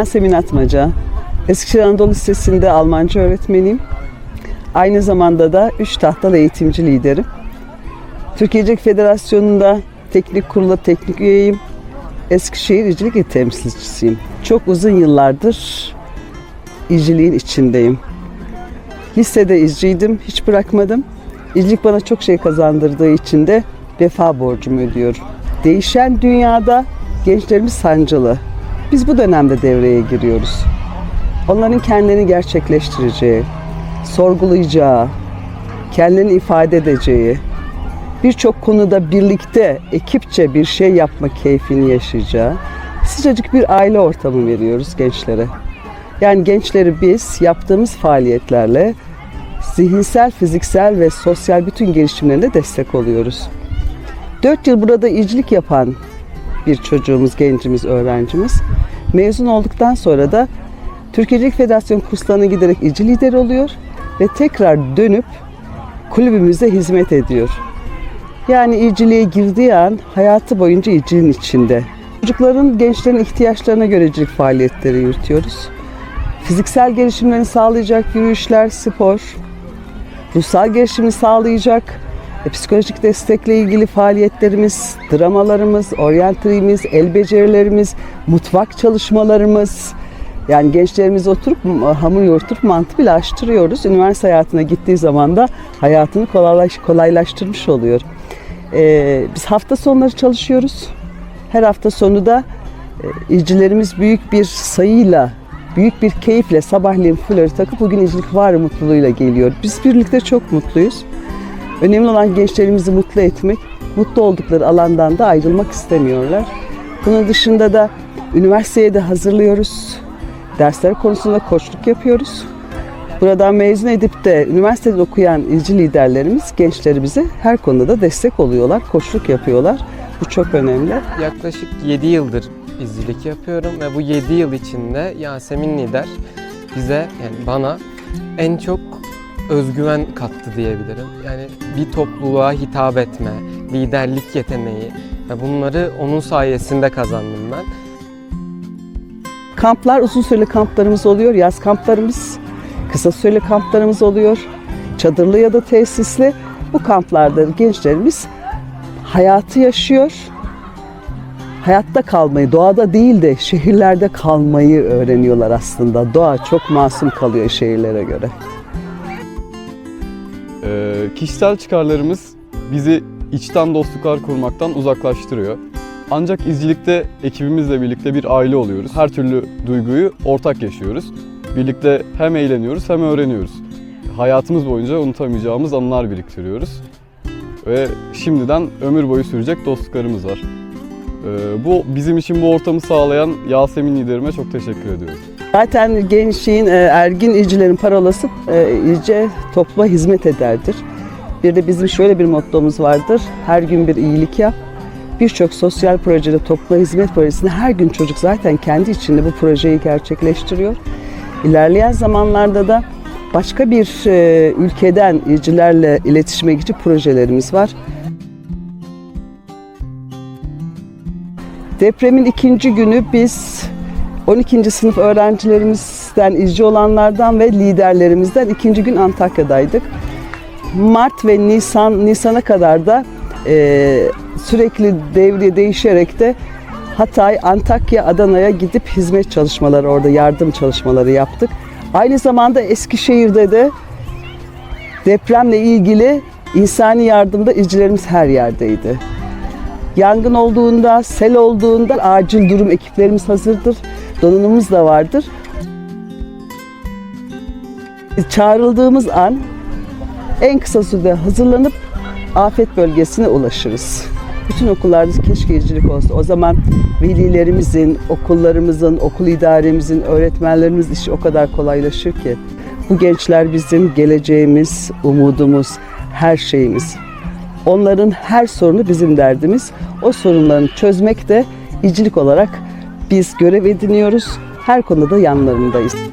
Yasemin Atmaca. Eskişehir Anadolu Lisesi'nde Almanca öğretmeniyim. Aynı zamanda da üç tahtalı eğitimci liderim. Türkiye'cilik Federasyonu'nda teknik kurula teknik üyeyim. Eskişehir İcilik İl temsilcisiyim. Çok uzun yıllardır izciliğin içindeyim. Lisede izciydim, hiç bırakmadım. İzcilik bana çok şey kazandırdığı için de vefa borcumu ödüyorum. Değişen dünyada gençlerimiz sancılı. Biz bu dönemde devreye giriyoruz. Onların kendini gerçekleştireceği, sorgulayacağı, kendini ifade edeceği, birçok konuda birlikte, ekipçe bir şey yapma keyfini yaşayacağı sıcacık bir aile ortamı veriyoruz gençlere. Yani gençleri biz yaptığımız faaliyetlerle zihinsel, fiziksel ve sosyal bütün gelişimlerine destek oluyoruz. 4 yıl burada izcilik yapan bir çocuğumuz, gencimiz, öğrencimiz mezun olduktan sonra da Türkiye'cilik Federasyon kurslarına giderek izci lider oluyor ve tekrar dönüp kulübümüze hizmet ediyor. Yani izciliğe girdiği an hayatı boyunca izciliğin içinde. Çocukların, gençlerin ihtiyaçlarına göre izcilik faaliyetleri yürütüyoruz. Fiziksel gelişimlerini sağlayacak yürüyüşler, spor, ruhsal gelişimini sağlayacak psikolojik destekle ilgili faaliyetlerimiz, dramalarımız, oryantalimiz, el becerilerimiz, mutfak çalışmalarımız, yani gençlerimiz oturup hamur yoğurtup mantı bile açtırıyoruz. Üniversite hayatına gittiği zaman da hayatını kolaylaş, kolaylaştırmış oluyor. Ee, biz hafta sonları çalışıyoruz. Her hafta sonu da e, izcilerimiz büyük bir sayıyla, büyük bir keyifle sabahleyin fuları takıp bugün izcilik var mutluluğuyla geliyor. Biz birlikte çok mutluyuz. Önemli olan gençlerimizi mutlu etmek, mutlu oldukları alandan da ayrılmak istemiyorlar. Bunun dışında da üniversiteye de hazırlıyoruz. Dersler konusunda koçluk yapıyoruz. Buradan mezun edip de üniversitede okuyan izci liderlerimiz gençlerimize her konuda da destek oluyorlar, koçluk yapıyorlar. Bu çok önemli. Yaklaşık 7 yıldır izcilik yapıyorum ve bu 7 yıl içinde Yasemin Lider bize yani bana en çok özgüven kattı diyebilirim. Yani bir topluluğa hitap etme, liderlik yeteneği bunları onun sayesinde kazandım ben. Kamplar, uzun süreli kamplarımız oluyor. Yaz kamplarımız, kısa süreli kamplarımız oluyor. Çadırlı ya da tesisli. Bu kamplarda gençlerimiz hayatı yaşıyor. Hayatta kalmayı, doğada değil de şehirlerde kalmayı öğreniyorlar aslında. Doğa çok masum kalıyor şehirlere göre. Ee, kişisel çıkarlarımız bizi içten dostluklar kurmaktan uzaklaştırıyor. Ancak izcilikte ekibimizle birlikte bir aile oluyoruz. Her türlü duyguyu ortak yaşıyoruz. Birlikte hem eğleniyoruz hem öğreniyoruz. Hayatımız boyunca unutamayacağımız anılar biriktiriyoruz. Ve şimdiden ömür boyu sürecek dostluklarımız var. Ee, bu bizim için bu ortamı sağlayan Yasemin liderime çok teşekkür ediyorum. Zaten gençliğin, e, ergin izcilerin parolası e, izce topluma hizmet ederdir. Bir de bizim şöyle bir mottomuz vardır. Her gün bir iyilik yap. Birçok sosyal projede topluma hizmet projesinde her gün çocuk zaten kendi içinde bu projeyi gerçekleştiriyor. İlerleyen zamanlarda da başka bir e, ülkeden izcilerle iletişime geçip projelerimiz var. Depremin ikinci günü biz 12. sınıf öğrencilerimizden, izci olanlardan ve liderlerimizden ikinci gün Antakya'daydık. Mart ve Nisan Nisan'a kadar da e, sürekli devri değişerek de Hatay, Antakya, Adana'ya gidip hizmet çalışmaları orada yardım çalışmaları yaptık. Aynı zamanda Eskişehir'de de depremle ilgili insani yardımda izcilerimiz her yerdeydi. Yangın olduğunda, sel olduğunda acil durum ekiplerimiz hazırdır. Donanımımız da vardır. Çağrıldığımız an en kısa sürede hazırlanıp afet bölgesine ulaşırız. Bütün okullarda keşke izcilik olsa. O zaman velilerimizin, okullarımızın, okul idaremizin, öğretmenlerimiz işi o kadar kolaylaşır ki. Bu gençler bizim geleceğimiz, umudumuz, her şeyimiz. Onların her sorunu bizim derdimiz. O sorunlarını çözmek de izcilik olarak biz görev ediniyoruz. Her konuda yanlarındayız.